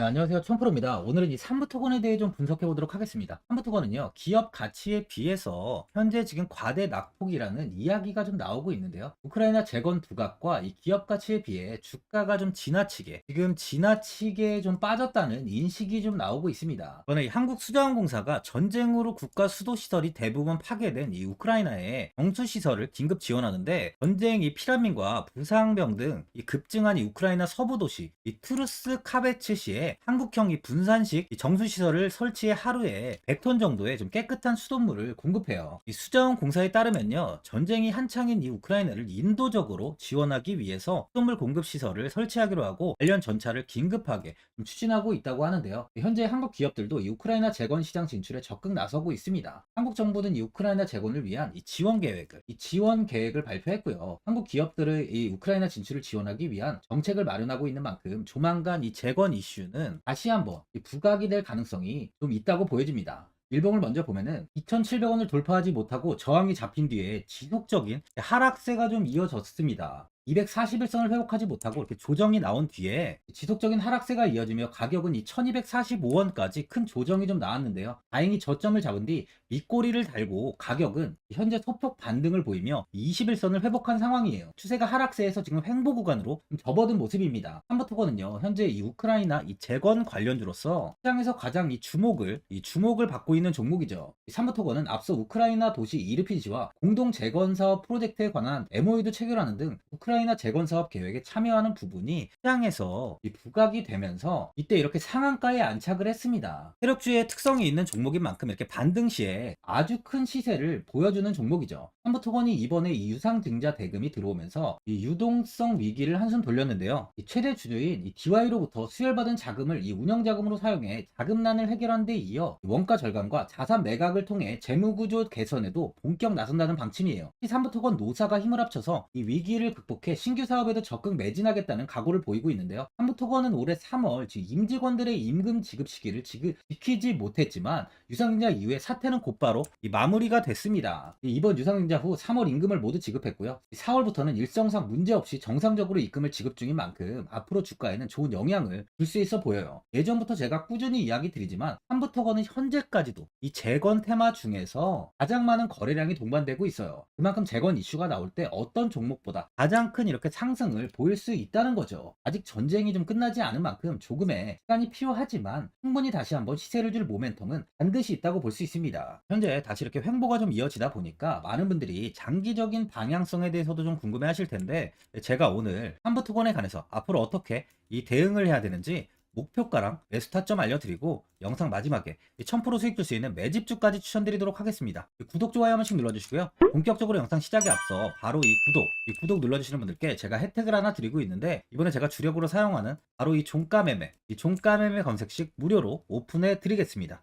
네, 안녕하세요. 촌프로입니다. 오늘은 이 삼부토건에 대해 좀 분석해 보도록 하겠습니다. 삼부토건은요, 기업 가치에 비해서 현재 지금 과대 낙폭이라는 이야기가 좀 나오고 있는데요. 우크라이나 재건 부각과 이 기업 가치에 비해 주가가 좀 지나치게, 지금 지나치게 좀 빠졌다는 인식이 좀 나오고 있습니다. 이번에 이 한국수자원공사가 전쟁으로 국가 수도시설이 대부분 파괴된 이 우크라이나의 정수시설을 긴급 지원하는데, 전쟁 이 피난민과 부상병 등 이 급증한 이 우크라이나 서부 도시, 이 투르스 카베츠시에 한국형 이 분산식 이 정수시설을 설치해 하루에 100톤 정도의 좀 깨끗한 수돗물을 공급해요. 이 수자원 공사에 따르면요, 전쟁이 한창인 이 우크라이나를 인도적으로 지원하기 위해서 수돗물 공급 시설을 설치하기로 하고 관련 전차를 긴급하게 좀 추진하고 있다고 하는데요. 현재 한국 기업들도 이 우크라이나 재건 시장 진출에 적극 나서고 있습니다. 한국 정부는 이 우크라이나 재건을 위한 이 지원 계획을 이 지원 계획을 발표했고요. 한국 기업들의 이 우크라이나 진출을 지원하기 위한 정책을 마련하고 있는 만큼 조만간 이 재건 이슈 는 다시 한번 이 부각이 될 가능성이 좀 있다고 보여집니다. 일봉을 먼저 보면은 2,700원을 돌파하지 못하고 저항이 잡힌 뒤에 지속적인 하락세가 좀 이어졌습니다. 241선을 회복하지 못하고 이렇게 조정이 나온 뒤에 지속적인 하락세가 이어지며 가격은 이 1245원까지 큰 조정이 좀 나왔는데요. 다행히 저점을 잡은 뒤 밑꼬리를 달고 가격은 현재 소폭 반등을 보이며 21선을 회복한 상황이에요. 추세가 하락세에서 지금 횡보 구간으로 좀 접어든 모습입니다. 삼버토건은요, 현재 이 우크라이나 이 재건 관련주로서 시장에서 가장 이 주목을, 이 주목을 받고 있는 종목이죠. 이 삼버토건은 앞서 우크라이나 도시 이르피지와 공동 재건 사업 프로젝트에 관한 MOU도 체결하는 등 우크라이나 재건 사업 계획에 참여하는 부분이 시장에서 이 부각이 되면서 이때 이렇게 상한가에 안착을 했습니다. 세력주의 특성이 있는 종목인 만큼 이렇게 반등 시에 아주 큰 시세를 보여주는 종목이죠. 삼부토건이 이번에 이 유상 증자 대금이 들어오면서 이 유동성 위기를 한숨 돌렸는데요. 이 최대 주주인 이 DY로부터 수혈받은 자금을 이 운영 자금으로 사용해 자금난을 해결한 데 이어 원가 절감과 자산 매각을 통해 재무구조 개선에도 본격 나선다는 방침이에요. 이 삼부토건 노사가 힘을 합쳐서 이 위기를 극복해 신규 사업에도 적극 매진하겠다는 각오를 보이고 있는데요. 삼부토건은 올해 3월 임직원들의 임금 지급 시기를 지금 지키지 못했지만 유상증자 이후에 사태는 곧바로 이 마무리가 됐습니다. 이 이번 유상증자 후 3월 임금을 모두 지급했고요. 4월부터는 일정상 문제없이 정상적으로 입금을 지급 중인 만큼 앞으로 주가에는 좋은 영향을 줄 수 있어 보여요. 예전부터 제가 꾸준히 이야기 드리지만 삼부토건은 현재까지도 이 재건 테마 중에서 가장 많은 거래량이 동반되고 있어요. 그만큼 재건 이슈가 나올 때 어떤 종목보다 가장 큰 이렇게 상승을 보일 수 있다는 거죠. 아직 전쟁이 좀 끝나지 않은 만큼 조금의 시간이 필요하지만 충분히 다시 한번 시세를 줄 모멘텀은 반드시 있다고 볼 수 있습니다. 현재 다시 이렇게 횡보가 좀 이어지다 보니까 많은 분들이 장기적인 방향성에 대해서도 좀 궁금해 하실 텐데 제가 오늘 한부투건에 관해서 앞으로 어떻게 이 대응을 해야 되는지 목표가랑 매수 타점 알려드리고 영상 마지막에 1000% 수익 줄 수 있는 매집주까지 추천드리도록 하겠습니다. 구독, 좋아요 한 번씩 눌러주시고요. 본격적으로 영상 시작에 앞서 바로 이 구독, 이 구독 눌러주시는 분들께 제가 혜택을 하나 드리고 있는데 이번에 제가 주력으로 사용하는 바로 이 종가 매매, 이 종가 매매 검색식 무료로 오픈해 드리겠습니다.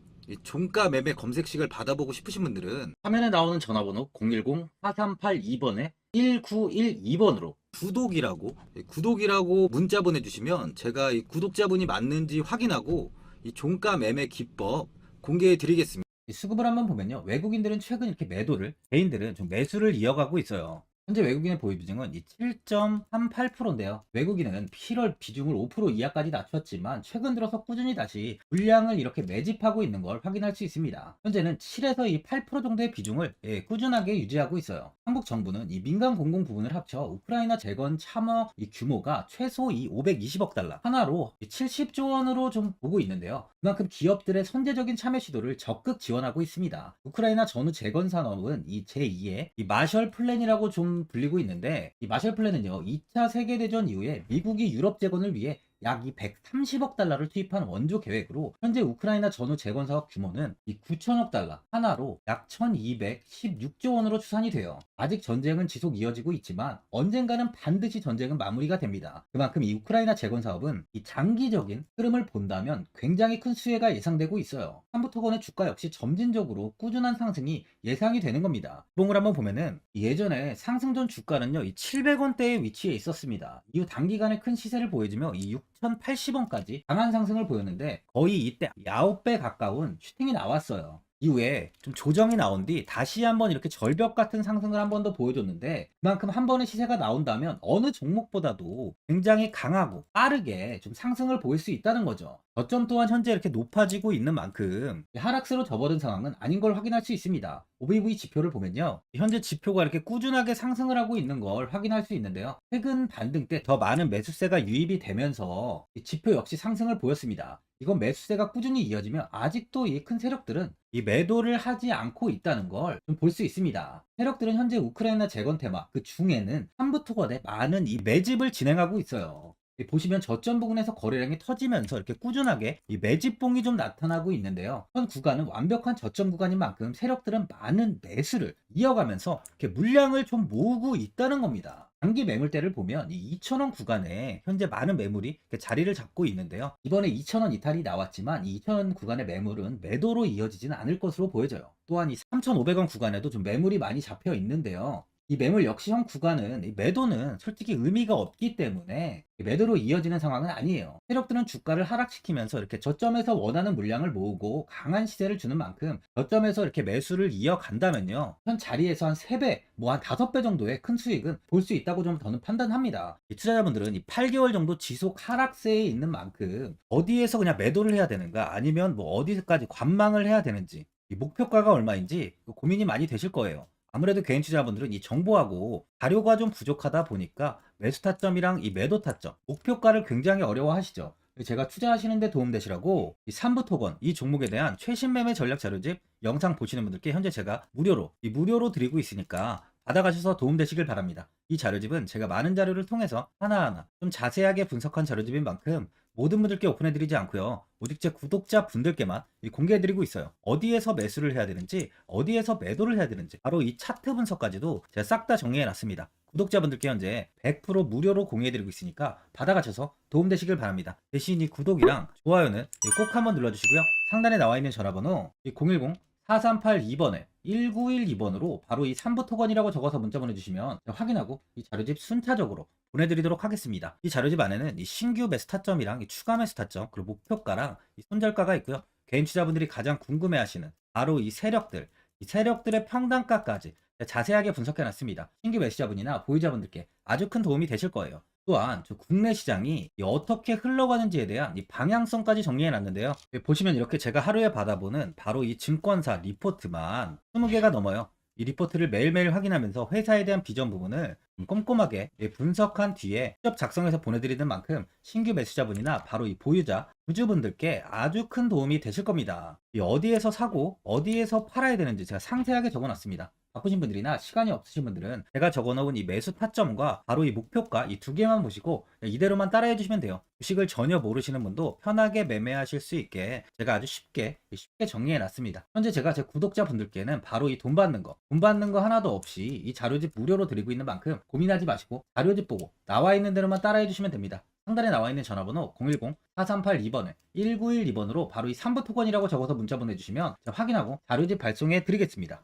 이 종가 매매 검색식을 받아보고 싶으신 분들은 화면에 나오는 전화번호 010-4382번에 1912번으로 구독이라고 이 구독이라고 문자 보내주시면 제가 이 구독자분이 맞는지 확인하고 이 종가 매매 기법 공개해 드리겠습니다. 수급을 한번 보면요. 외국인들은 최근 이렇게 매도를, 개인들은 좀 매수를 이어가고 있어요. 현재 외국인의 보유 비중은 이 7.38%인데요. 외국인은 7월 비중을 5% 이하까지 낮췄지만 최근 들어서 꾸준히 다시 물량을 이렇게 매집하고 있는 걸 확인할 수 있습니다. 현재는 7에서 이 8% 정도의 비중을 예, 꾸준하게 유지하고 있어요. 한국 정부는 이 민간 공공 부분을 합쳐 우크라이나 재건 참여 이 규모가 최소 이 520억 달러 하나로 70조 원으로 좀 보고 있는데요. 그만큼 기업들의 선제적인 참여 시도를 적극 지원하고 있습니다. 우크라이나 전후 재건 산업은 이 제2의 이 마셜 플랜이라고 좀 불리고 있는데 이 마셜 플랜은요 2차 세계 대전 이후에 미국이 유럽 재건을 위해 약 이 130억 달러를 투입한 원조 계획으로 현재 우크라이나 전후 재건 사업 규모는 이 9천억 달러 하나로 약 1216조 원으로 추산이 돼요. 아직 전쟁은 지속 이어지고 있지만 언젠가는 반드시 전쟁은 마무리가 됩니다. 그만큼 이 우크라이나 재건 사업은 이 장기적인 흐름을 본다면 굉장히 큰 수혜가 예상되고 있어요. 한부토건의 주가 역시 점진적으로 꾸준한 상승이 예상이 되는 겁니다. 봉을 한번 보면은 예전에 상승 전 주가는요 이 700원대의 위치에 있었습니다. 이후 단기간에 큰 시세를 보여주며 이 6,080원까지 강한 상승을 보였는데 거의 이때 9배 가까운 슈팅이 나왔어요. 이후에 좀 조정이 나온 뒤 다시 한번 이렇게 절벽 같은 상승을 한 번 더 보여줬는데 그만큼 한 번의 시세가 나온다면 어느 종목보다도 굉장히 강하고 빠르게 좀 상승을 보일 수 있다는 거죠. 저점 또한 현재 이렇게 높아지고 있는 만큼 하락세로 접어든 상황은 아닌 걸 확인할 수 있습니다. OBV 지표를 보면요. 현재 지표가 이렇게 꾸준하게 상승을 하고 있는 걸 확인할 수 있는데요. 최근 반등 때 더 많은 매수세가 유입이 되면서 이 지표 역시 상승을 보였습니다. 이건 매수세가 꾸준히 이어지면 아직도 이 큰 세력들은 이 매도를 하지 않고 있다는 걸 좀 볼 수 있습니다. 세력들은 현재 우크라이나 재건 테마 그 중에는 한부토건에 많은 이 매집을 진행하고 있어요. 이 보시면 저점 부근에서 거래량이 터지면서 이렇게 꾸준하게 이 매집봉이 좀 나타나고 있는데요. 현 구간은 완벽한 저점 구간인 만큼 세력들은 많은 매수를 이어가면서 이렇게 물량을 좀 모으고 있다는 겁니다. 단기 매물대를 보면 이 2,000원 구간에 현재 많은 매물이 자리를 잡고 있는데요. 이번에 2,000원 이탈이 나왔지만 이 2,000원 구간의 매물은 매도로 이어지지는 않을 것으로 보여져요. 또한 이 3,500원 구간에도 좀 매물이 많이 잡혀 있는데요. 이 매물 역시 형 구간은 이 매도는 솔직히 의미가 없기 때문에 매도로 이어지는 상황은 아니에요. 세력들은 주가를 하락시키면서 이렇게 저점에서 원하는 물량을 모으고 강한 시세를 주는 만큼 저점에서 이렇게 매수를 이어간다면요. 현 자리에서 한 3배, 뭐 한 5배 정도의 큰 수익은 볼 수 있다고 좀 저는 판단합니다. 이 투자자분들은 이 8개월 정도 지속 하락세에 있는 만큼 어디에서 그냥 매도를 해야 되는가 아니면 뭐 어디까지 관망을 해야 되는지 이 목표가가 얼마인지 고민이 많이 되실 거예요. 아무래도 개인 투자자분들은 이 정보하고 자료가 좀 부족하다 보니까 매수 타점이랑 이 매도 타점, 목표가를 굉장히 어려워하시죠. 제가 투자하시는데 도움되시라고 이 삼부토건 이 종목에 대한 최신 매매 전략 자료집 영상 보시는 분들께 현재 제가 무료로 이 무료로 드리고 있으니까 받아가셔서 도움되시길 바랍니다. 이 자료집은 제가 많은 자료를 통해서 하나하나 좀 자세하게 분석한 자료집인 만큼 모든 분들께 오픈해드리지 않고요. 오직 제 구독자 분들께만 공개해드리고 있어요. 어디에서 매수를 해야 되는지, 어디에서 매도를 해야 되는지, 바로 이 차트 분석까지도 제가 싹 다 정리해놨습니다. 구독자분들께 현재 100% 무료로 공유해드리고 있으니까 받아가셔서 도움되시길 바랍니다. 대신 이 구독이랑 좋아요는 꼭 한번 눌러주시고요. 상단에 나와 있는 전화번호 010 4382번에 1912번으로 바로 이 3부 토건이라고 적어서 문자 보내주시면 확인하고 이 자료집 순차적으로 보내드리도록 하겠습니다. 이 자료집 안에는 이 신규 매수 타점이랑 이 추가 매수 타점 그리고 목표가랑 이 손절가가 있고요. 개인 투자분들이 가장 궁금해하시는 바로 이 세력들, 이 세력들의 평단가까지 자세하게 분석해놨습니다. 신규 매수자분이나 보유자분들께 아주 큰 도움이 되실 거예요. 또한 저 국내 시장이 어떻게 흘러가는지에 대한 이 방향성까지 정리해놨는데요. 보시면 이렇게 제가 하루에 받아보는 바로 이 증권사 리포트만 20개가 넘어요. 이 리포트를 매일매일 확인하면서 회사에 대한 비전 부분을 좀 꼼꼼하게 예, 분석한 뒤에 직접 작성해서 보내드리는 만큼 신규 매수자분이나 바로 이 보유자, 주주분들께 아주 큰 도움이 되실 겁니다. 이 어디에서 사고 어디에서 팔아야 되는지 제가 상세하게 적어놨습니다. 바쁘신 분들이나 시간이 없으신 분들은 제가 적어놓은 이 매수 타점과 바로 이 목표가 이 두 개만 보시고 이대로만 따라해 주시면 돼요. 주식을 전혀 모르시는 분도 편하게 매매하실 수 있게 제가 아주 쉽게 쉽게 정리해 놨습니다. 현재 제가 제 구독자분들께는 바로 이 돈 받는 거, 돈 받는 거 하나도 없이 이 자료집 무료로 드리고 있는 만큼 고민하지 마시고 자료집 보고 나와 있는 대로만 따라해 주시면 됩니다. 상단에 나와 있는 전화번호 010-4382번에 1912번으로 바로 이 3부 토건이라고 적어서 문자 보내주시면 확인하고 자료집 발송해 드리겠습니다.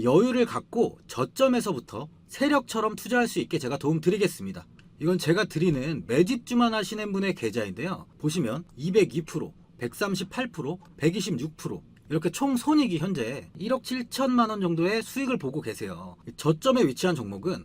여유를 갖고 저점에서부터 세력처럼 투자할 수 있게 제가 도움 드리겠습니다. 이건 제가 드리는 매집주만 하시는 분의 계좌인데요. 보시면 202%, 138%, 126% 이렇게 총 손익이 현재 1억 7천만 원 정도의 수익을 보고 계세요. 저점에 위치한 종목은